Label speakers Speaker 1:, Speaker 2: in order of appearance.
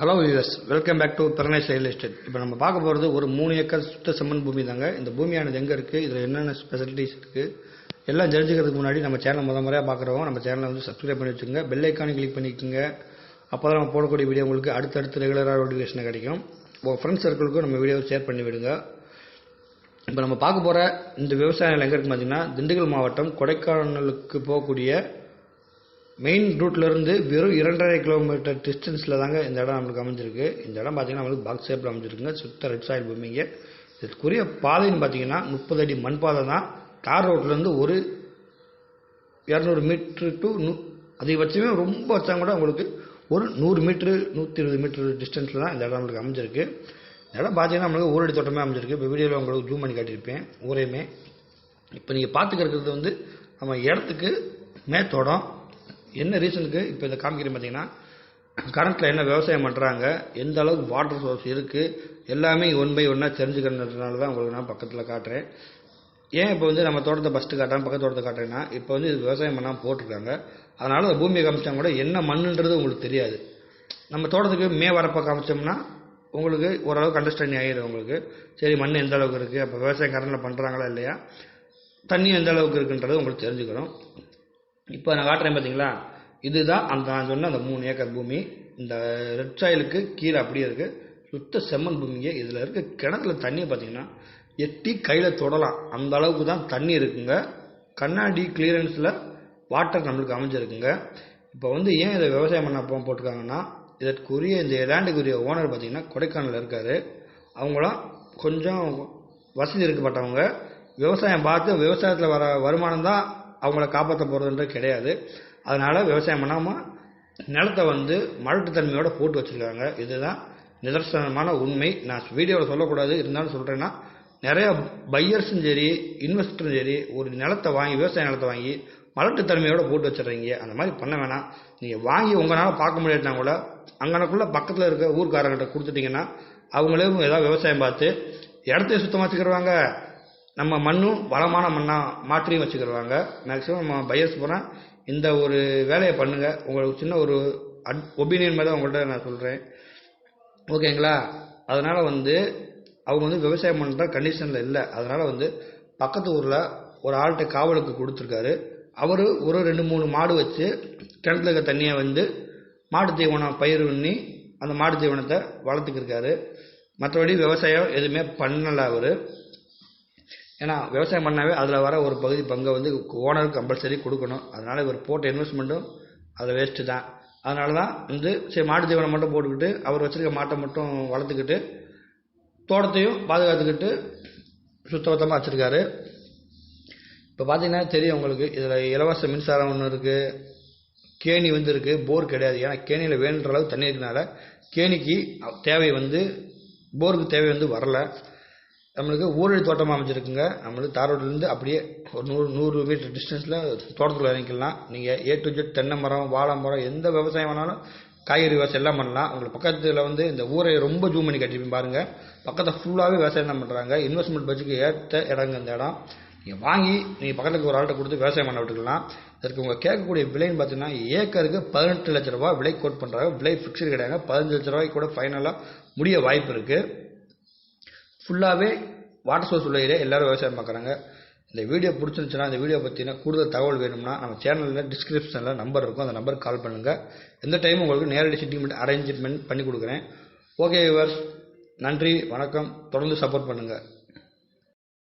Speaker 1: Hello viewers welcome back to Bernice real estate இப்போ நம்ம பார்க்க போகிறது ஒரு மூணு ஏக்கர் சுத்த செம்மண் பூமி தாங்க. இந்த பூமியானது எங்கே இருக்குது இதில் என்னென்ன ஸ்பெசிலிட்டிஸ் இருக்குது எல்லாம் தெரிஞ்சுக்கிறதுக்கு முன்னாடி நம்ம சேனல் முத முறையாக பார்க்குறவங்க நம்ம சேனலை வந்து சப்ஸ்கிரைப் பண்ணி வச்சுக்கோங்க. பெல் ஐக்கானை கிளிக் பண்ணிக்கோங்க. அப்போ தான் நம்ம போடக்கூடிய வீடியோ உங்களுக்கு அடுத்தடுத்து ரெகுலராக நோட்டிஃபிகேஷன் கிடைக்கும். உங்கள் ஃப்ரெண்ட்ஸ் சர்க்கிளுக்கும் நம்ம வீடியோவை ஷேர் பண்ணி விடுங்க. இப்போ நம்ம பார்க்க போகிற இந்த விவசாய நிலம் எங்கே இருக்குது பார்த்தீங்கன்னா திண்டுக்கல் மாவட்டம் கொடைக்கானலுக்கு போகக்கூடிய மெயின் ரூட்லேருந்து வெறும் இரண்டரை கிலோமீட்டர் டிஸ்டன்ஸில் தாங்க இந்த இடம் நம்மளுக்கு அமைஞ்சிருக்கு. இந்த இடம் பார்த்தீங்கன்னா நம்மளுக்கு பாக்ஸ் ஷேப்பில் அமைஞ்சிருக்குங்க. சுத்த ரெட் சாயில் பூமிங்க. இதுக்குரிய பாதைன்னு பார்த்தீங்கன்னா முப்பது அடி மண் பாதை தான் தார் ரோட்லேருந்து ஒரு இரநூறு மீட்ரு டு நூ அதிகபட்சமே ரொம்ப வச்சா கூட உங்களுக்கு ஒரு நூறு மீட்ரு நூற்றி இருபது மீட்ரு டிஸ்டன்ஸில் தான் இந்த இடம் நம்மளுக்கு அமைஞ்சிருக்கு. இந்த இடம் பார்த்தீங்கன்னா நம்மளுக்கு ஊரடி தோட்டமே அமைஞ்சிருக்கு. இப்போ வீடியோவில் உங்களுக்கு ஜூம் பண்ணி காட்டியிருப்பேன். ஊரையுமே. இப்போ நீங்கள் பார்த்துக்கிறது வந்து நம்ம இடத்துக்கு மேத்தோடம் என்ன ரீசனுக்கு இப்போ இதை காமிக்கிறேன் பார்த்தீங்கன்னா கரண்ட்டில் என்ன விவசாயம் பண்ணுறாங்க எந்த அளவுக்கு வாட்டர் சோர்ஸ் இருக்குது எல்லாமே ஒன் பை ஒன்னாக தெரிஞ்சுக்கிறதுனால தான் உங்களுக்கு நான் பக்கத்தில் காட்டுறேன். ஏன் இப்போ வந்து நம்ம தோட்டத்தை ஃபஸ்ட்டு காட்டாமல் பக்கத்து தோட்டத்தை காட்டுறேன்னா இப்போ வந்து இது விவசாயம் பண்ணாமல் போட்டிருக்காங்க. அதனால் அந்த பூமியை காமிச்சாங்க கூட என்ன மண்ணுன்றது உங்களுக்கு தெரியாது. நம்ம தோட்டத்துக்கு மே வரப்போ காமிச்சோம்னா உங்களுக்கு ஓரளவுக்கு அண்டர்ஸ்டாண்டிங் ஆகிடும் உங்களுக்கு. சரி மண் எந்த அளவுக்கு இருக்குது அப்போ விவசாயம் கரண்டில் பண்ணுறாங்களா இல்லையா? தண்ணி எந்த அளவுக்கு இருக்குன்றது உங்களுக்கு தெரிஞ்சுக்கணும். இப்போ நான் காட்டுறேன் பார்த்தீங்களா இதுதான் அந்த நான் சொன்ன அந்த மூணு ஏக்கர் பூமி. இந்த ரெட் சாயிலுக்கு கீழே அப்படியே இருக்குது சுத்த செம்மண் பூமிங்க இதில் இருக்க கிணத்துல தண்ணியை பார்த்தீங்கன்னா எட்டி கையில் தொடலாம். அந்த அளவுக்கு தான் தண்ணி இருக்குங்க. கண்ணாடி கிளியரன்ஸில் வாட்டர் நம்மளுக்கு அமைஞ்சிருக்குங்க. இப்போ வந்து ஏன் இதை விவசாயம் பண்ண போக போட்டிருக்காங்கன்னா இதற்குரிய இந்த லேண்டுக்குரிய ஓனர் பார்த்தீங்கன்னா கொடைக்கானலில் இருக்கார். அவங்களாம் கொஞ்சம் வசதி இருக்கப்பட்டவங்க. விவசாயம் பார்த்து விவசாயத்தில் வர வருமானம் தான் அவங்கள காப்பாற்ற போகிறதுன்றது கிடையாது. அதனால் விவசாயம் பண்ணாமல் நிலத்தை வந்து மழட்டுத்தன்மையோடு போட்டு வச்சுருக்காங்க. இதுதான் நிதர்சனமான உண்மை. நான் வீடியோவில் சொல்லக்கூடாது. இருந்தாலும் சொல்கிறேன்னா நிறையா பையர்ஸும் சரி இன்வெஸ்டரும் சரி ஒரு நிலத்தை வாங்கி விவசாய நிலத்தை வாங்கி மலட்டுத்தன்மையோடு போட்டு வச்சிடுறீங்க. அந்த மாதிரி பண்ண வேணாம். நீங்கள் வாங்கி உங்களால் பார்க்க முடியாதுனா கூட அங்கனக்குள்ளே பக்கத்தில் இருக்க ஊர்க்காரங்கிட்ட கொடுத்துட்டிங்கன்னா அவங்களே ஏதாவது விவசாயம் பார்த்து இடத்தையும் சுத்தமாக வச்சுக்கிடுவாங்க நம்ம மண்ணும் வளமான மண்ணாக மாற்றியும் வச்சுக்கிடுவாங்க மேக்ஸிமம் நம்ம பையர்ஸ் போனால் இந்த ஒரு வேலையை பண்ணுங்கள் உங்களுக்கு சின்ன ஒரு அட் ஒப்பீனியன் மாதிரி தான் உங்கள்கிட்ட நான் சொல்கிறேன் ஓகேங்களா? அதனால் வந்து அவங்க வந்து விவசாயம் பண்ணுற கண்டிஷனில் இல்லை. அதனால் வந்து பக்கத்து ஊரில் ஒரு ஆள்கிட்ட காவலுக்கு கொடுத்துருக்காரு. அவர் ஒரு ரெண்டு மூணு மாடு வச்சு கிணத்துல இருக்க தண்ணியை வந்து மாட்டு தீவனம் பயிர் பண்ணி அந்த மாட்டு தீவனத்தை வளர்த்துக்கிருக்காரு. மற்றபடி விவசாயம் எதுவுமே பண்ணலை அவர். ஏன்னா விவசாயம் பண்ணாவே அதில் வர ஒரு பகுதி பங்கை வந்து ஓனருக்கு கம்பல்சரி கொடுக்கணும். அதனால் இவர் போட்ட இன்வெஸ்ட்மெண்ட்டும் அது வேஸ்ட்டு தான். அதனால தான் வந்து சரி மாட்டு தீவனம் மட்டும் போட்டுக்கிட்டு அவர் வச்சுருக்க மாட்டை மட்டும் வளர்த்துக்கிட்டு தோட்டத்தையும் பாதுகாத்துக்கிட்டு சுத்தபத்தமாக வச்சுருக்காரு. இப்போ பார்த்தீங்கன்னா தெரியும் உங்களுக்கு இதில் இலவச மின்சாரம் ஒன்று இருக்குது கேணி வந்து இருக்குது போர் கிடையாது. ஏன்னா கேணியில் வேணுன்ற அளவுக்கு தண்ணி இருக்கனால கேணிக்கு தேவை வந்து போருக்கு தேவை வந்து வரலை. நம்மளுக்கு ஊழல் தோட்டமாக அமைஞ்சிருக்குங்க. நம்மளுக்கு தாரோட்லேருந்து அப்படியே ஒரு நூறு நூறு மீட்டர் டிஸ்டன்ஸில் தோட்டத்தில் இறங்கிக்கலாம். நீங்கள் ஏ டு ஜெட் தென்னை மரம் வாழை மரம் எந்த விவசாயம் வேணாலும் காய்கறி விவசாயம் எல்லாம் பண்ணலாம். உங்களுக்கு பக்கத்தில் வந்து இந்த ஊரை ரொம்ப ஜூம் பண்ணி கட்டிப்பீங்க பாருங்கள் பக்கத்தில் ஃபுல்லாகவே விவசாயம் தான் பண்ணுறாங்க இன்வெஸ்ட்மெண்ட் பட்ஜெட்டுக்கு ஏற்ற இடங்க இந்த இடம். நீங்கள் வாங்கி நீங்கள் பக்கத்துக்கு ஒரு ஆள்கிட்ட கொடுத்து விவசாயம் பண்ண விட்டுக்கலாம். இதற்கு உங்கள் கேட்கக்கூடிய விலைன்னு பார்த்தீங்கன்னா ஏக்கருக்கு பதினெட்டு லட்ச ரூபா விலை கோட் பண்ணுறாங்க விலை ஃபிக்ஸ்டு கிடையாது. பதினஞ்சு லட்ச ரூபாய்க்கு கூட ஃபைனலாக முடிய வாய்ப்பு இருக்குது ஃபுல்லாகவே வாட்டர் சோர்ஸ் உள்ள ஏரியா எல்லோரும் விவசாயம் பார்க்குறாங்க இந்த வீடியோ பிடிச்சிருந்துச்சுன்னா இந்த வீடியோ பற்றின கூடுதல் தகவல் வேணும்னா நம்ம சேனலில் டிஸ்கிரிப்ஷனில் நம்பர் இருக்கும். அந்த நம்பருக்கு கால் பண்ணுங்கள் எந்த டைமும் உங்களுக்கு நேரடி செட்டில்மெண்ட் அரேஞ்ச்மெண்ட் பண்ணி கொடுக்குறேன். ஓகே விவர்ஸ் நன்றி வணக்கம். தொடர்ந்து சப்போர்ட் பண்ணுங்கள்